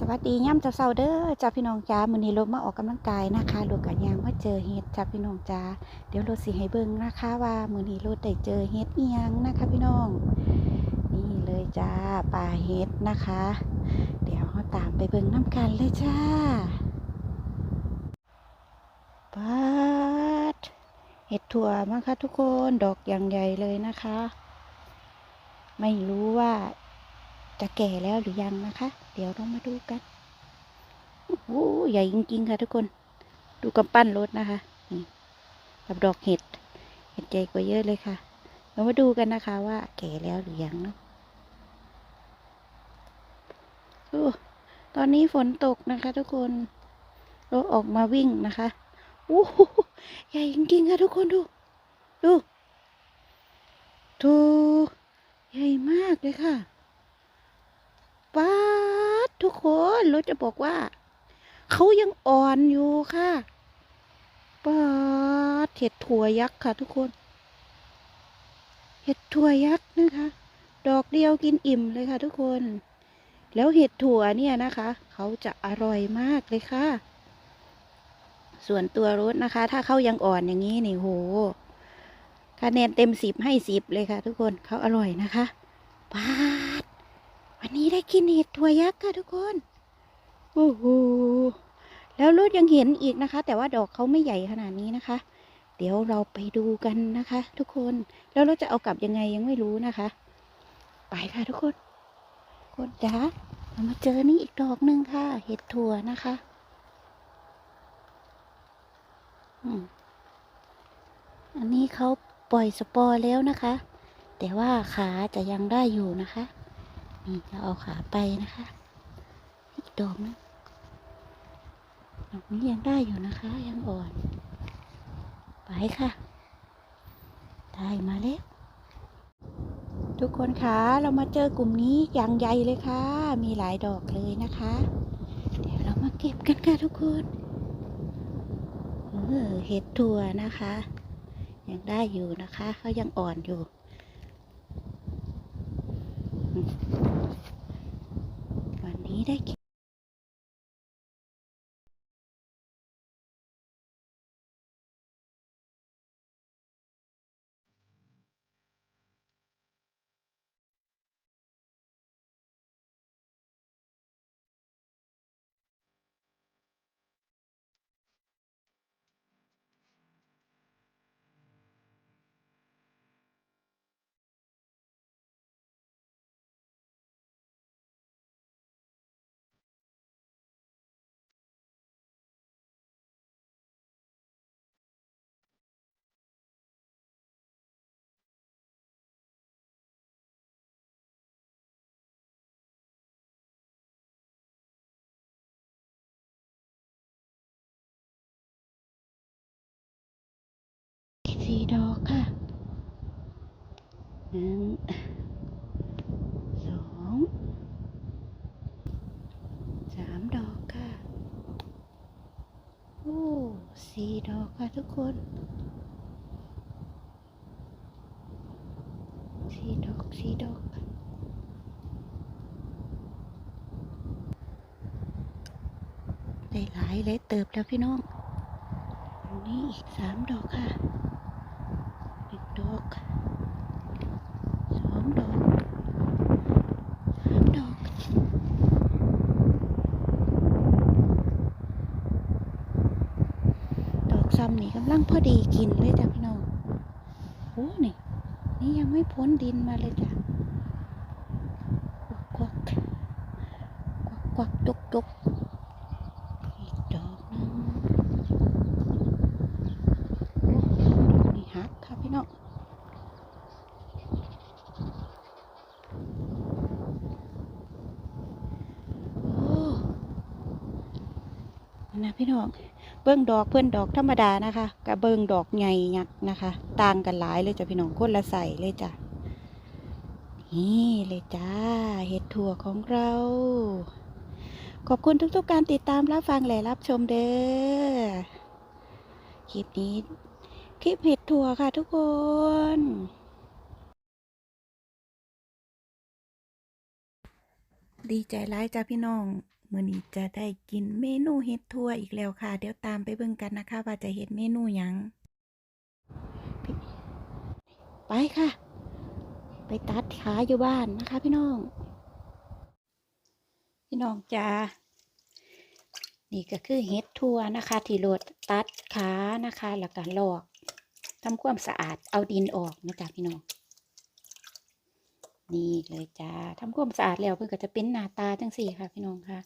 สวัสดีย่ำเจ้าเซาเด้อจ้าพี่น้องจ้ามือนี้รถมาออกกำลังกายนะคะรถกันยางมาเจอเฮ็ดจ้าพี่น้องจ้าเดี๋ยวรถสิให้เบิ่งนะคะว่ามือนี้รถได้เจอเฮ็ดอียังนะคะ พี่น้อง นี่เลยจ้าปลาเฮ็ดนะคะ เดี๋ยวเราตามไปเบิ่งน้ำกันเลยจ้าปัดเห็ดถั่วมั้งคะทุกคนดอกอย่างใหญ่เลยนะคะ ไม่รู้ว่า จะแก่แล้วหรือยังนะคะ เดี๋ยวเรามาดูกันโอ้โหใหญ่จริงๆค่ะทุกคน ดูกำปั้นรถนะคะนี่กับดอกเห็ด เห็ดใหญ่กว่าเยอะเลยค่ะ เรามาดูกันนะคะว่าแก่แล้วหรือยังเนาะโอ้ตอนนี้ฝนตกนะคะ ทุกคนรถออกมาวิ่งนะคะโอ้โหใหญ่จริงๆค่ะทุกคนดู ดูดูใหญ่มากเลยค่ะ ป้าดทุกคนรถจะบอกว่า เขายังอ่อนอยู่ค่ะป้าดเห็ดถั่วยักษ์ค่ะ ทุกคน เห็ดถั่วยักษ์นะคะ ดอกเดียวกินอิ่มเลยค่ะ ทุกคน แล้วเห็ดถั่วเนี่ยนะคะ เขาจะอร่อยมากเลยค่ะ ส่วนตัวรสนะคะ ถ้าเขายังอ่อนอย่างนี้นี่โหคะแนนเต็มสิบให้สิบเลยค่ะ ทุกคนเขาอร่อยนะคะป้า วันนี้ได้กินเห็ดถั่วยักษ์ค่ะทุกคน โอ้โห แล้วรุดยังเห็นอีกนะคะ แต่ว่าดอกเขาไม่ใหญ่ขนาดนี้นะคะ เดี๋ยวเราไปดูกันนะคะ ทุกคน แล้วเราจะเอากลับยังไงยังไม่รู้นะคะ ไปค่ะทุกคน คนจ๋าเรามาเจอนี่อีกดอกหนึ่งค่ะ เห็ดถั่วนะคะอันนี้เขาปล่อยสปอร์แล้วนะคะ แต่ว่าขาจะยังได้อยู่นะคะ นี่เราเอาขาไปนะคะ อีกดอกนึงดอกนี้ยังได้อยู่นะคะ ยังอ่อน ไปค่ะ ได้มาแล้วทุกคนคะเรามาเจอกลุ่มนี้อย่างใหญ่เลยค่ะ มีหลายดอกเลยนะคะ เดี๋ยวเรามาเก็บกันค่ะทุกคนเออเห็ดถั่วนะคะ ยังได้อยู่นะคะเขายังอ่อนอยู่ วั ดอกค่ะหนึ่งสองสามดอกค่ะโอ้สี่ดอกค่ะทุกคนสี่ดอกสี่ดอกได้หลายเลยเติบแล้วพี่น้องนนี้อีกสามดอกค่ะหนึ่งดอกสองดอกสามดอก ดอก ซ้ำนี่กำลังพอดีกินเลยจ้ะพี่น้องโอ้นี่ นี่ยังไม่พ้นดินมาเลยจ้ะกวักกวักกวักจุกจุกอีกดอกนึงโอ้ดอกนี่หักค่ะพี่น้องโอ้นะพี่น้อง เบิ้งดอกเพื่อนดอกธรรมดานะคะกับเบิ้งดอกใหญ่ยักษ์นะคะ ต่างกันหลายเลยจ้ะพี่น้องคนละใส่เลยจ้ะนี่เลยจ้าเห็ดถั่วของเรา ขอบคุณทุกๆการติดตามรับฟังและรับชมเด้อคลิปนี้ คลิปเห็ดถั่วค่ะทุกคนดีใจร้ายจ้าพี่น้อง มื้อนี้จะได้กินเมนูเฮ็ดทั่วอีกแล้วค่ะ เดี๋ยวตามไปเบิ่งกันนะคะ ว่าจะเฮ็ดเมนูหยังพี่ไปค่ะ ไปตัดขาอยู่บ้านนะคะพี่น้อง พี่น้องจ้านี่ก็คือเฮ็ดทั่วนะคะ ที่โรดตัดขานะคะแล้วก็ลอกทำความสะอาดเอาดินออกนะจ๊ะพี่น้อง นี่เลยจ้าทำความสะอาดแล้วเพื่อนก็จะเป็นหน้าตาจังสี่ค่ะพี่น้องค่ะ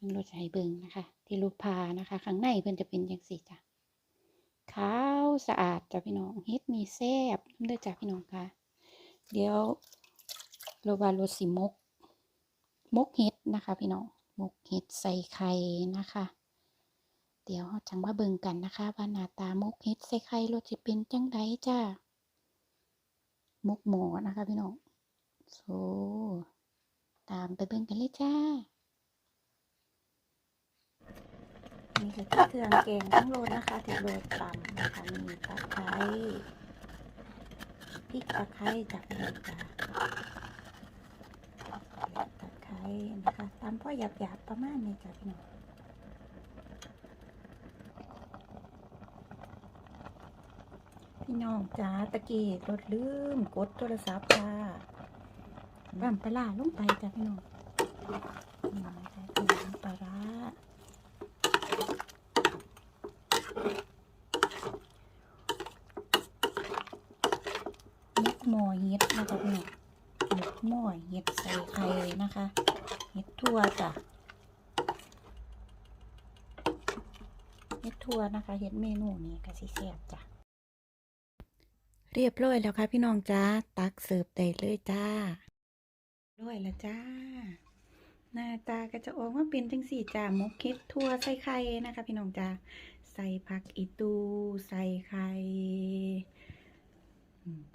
เพิ่งรถให้เบิ่งนะคะ ที่รูปพานะคะ ข้างในเพื่อนจะเป็นจังสีจ้ะขาวสะอาดจ้ะพี่น้องเฮ็ดมีแซบน้ำเด้อจ้ะพี่น้องค่ะ เดี๋ยวโรบาโรสิมก มกเฮ็ดนะคะ พี่น้องมกเฮ็ดใส่ไข่นะคะ เดี๋ยวจังมาเบิ่งกันนะคะว่าหน้าตามกเฮ็ดใส่ไข่รสจะเป็นจังไดจ้ามกหมอนะคะพี่น้องโซตามไปเบิ่งกันเลยจ้า นี่คือเครื่องแกงทั้งโรดนะคะที่โรดตำนะคะมีตะไคร้พริกตะไคร้จากโรดจ้าตะไคร้นะคะตำพ่อหยาบๆประมาณนี้จ้ะพี่น้องพี่น้องจ้าตะกี้รถลืมกดโทรศัพท์ค่ะบั่มปลาร้าลงไปจ้ะพี่น้องนี่นะคะคือน้ำปลาร้ามุก หม้อเห็ดนะคะพี่น้องมุกหม้อเห็ดใส่ไข่นะคะเห็ดทั่วจ้ะเห็ดทั่วนะคะเห็ดเมนูนี้ก็สิแซ่บจ้ะเรียบร้อยแล้วค่ะพี่น้องจ้าตักเสิร์ฟได้เลยจ้าร้อยล้วจ้า หน้าตาก็จะออกมาเป็นจังสี่จ้ามกเค็ดทั่วใส่ไข่นะคะ พี่น้องจ้าใส่ผักอีตู ใส่ไข่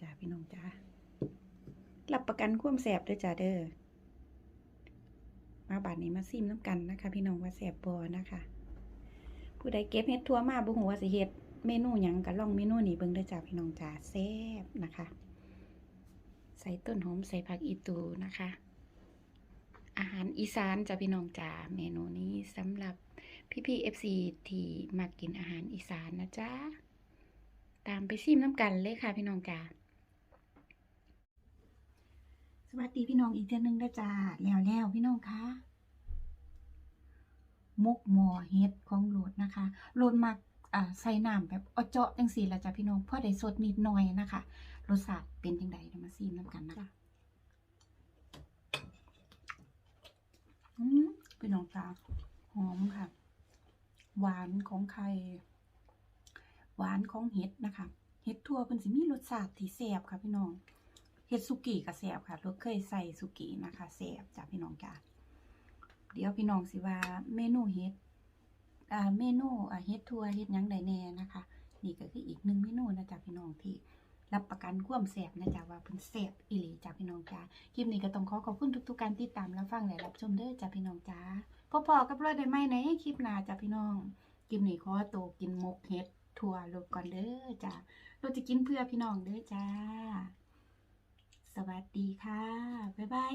จ้าพี่น้องจ้ารับประกันความแสบด้วยจ้าเด้อมาบาดนี้มาซิมน้ำกันนะคะ พี่น้องว่าแสบบอนะคะ ผู้ใดเก็บเห็ดทั่วมาบุหัวสิเห็ดเมนูหยังก็ลองเมนูนี้เบิ่งด้อจ้าพี่น้องจ้าแซ่บนะคะ ใส่ต้นหอมใส่ผักอีตูนะคะ อาหารอีสานจ้าพี่น้องจ้าเมนูนี้สำหรับพี่พี่เอฟซีที่มากินอาหารอีสานนะจ๊ะ ตามไปซิมน้ำกันเลยค่ะพี่น้องจ้าสวัสดีพี่น้องอีกเทื่อนึงนะจ้าแล้วแล้วพี่น้องคะมกหมอเฮ็ดของโหลดนะคะโหลดมักอ่าใส่น้ำแบบเอาเจาะจังสีละจ้ะพี่น้องพอได้สดนิดหน่อยนะคะรสชาติเป็นจังไดเดี๋ยวมาซีมน้ำกันนะคะอืมพี่น้องจ้าหอมค่ะ หวานของไข่ หวานของเห็ดนะคะเห็ดทั่วเพิ่นสิมีรสชาติที่แซ่บค่ะพี่น้องเห็ดสุกี้ก็แซ่บค่ะเราเคยใส่สุกี้นะคะแซ่บจ้ะพี่น้องจ้าเดี๋ยวพี่น้องสิว่าเมนูเห็ดอ่าเมนูอ่าเฮ็ดทัวเฮ็ดยังไดแน่นะคะ นี่ก็คืออีกหนึ่งเมนูนะจ๊ะพี่น้องที่รับประกันความแซ่บนะจ๊ะว่าเพิ่นแซ่บอีหลีจ้ะพี่น้องจ้าคลิปนี้ก็ต้องขอขอบคุณทุกๆการติดตามรับฟังและรับชมเด้อจ้ะพี่น้องจ้าพอๆกับรอยได้ไหมในคลิปหน้าจ้ะพี่น้องคลิปนี้ขอตัวกินมกเฮ็ด ถั่วลดก่อนเด้อจ้าเราจะกินเพื่อพี่น้องเด้อจ้า สวัสดีค่ะ บ๊ายบาย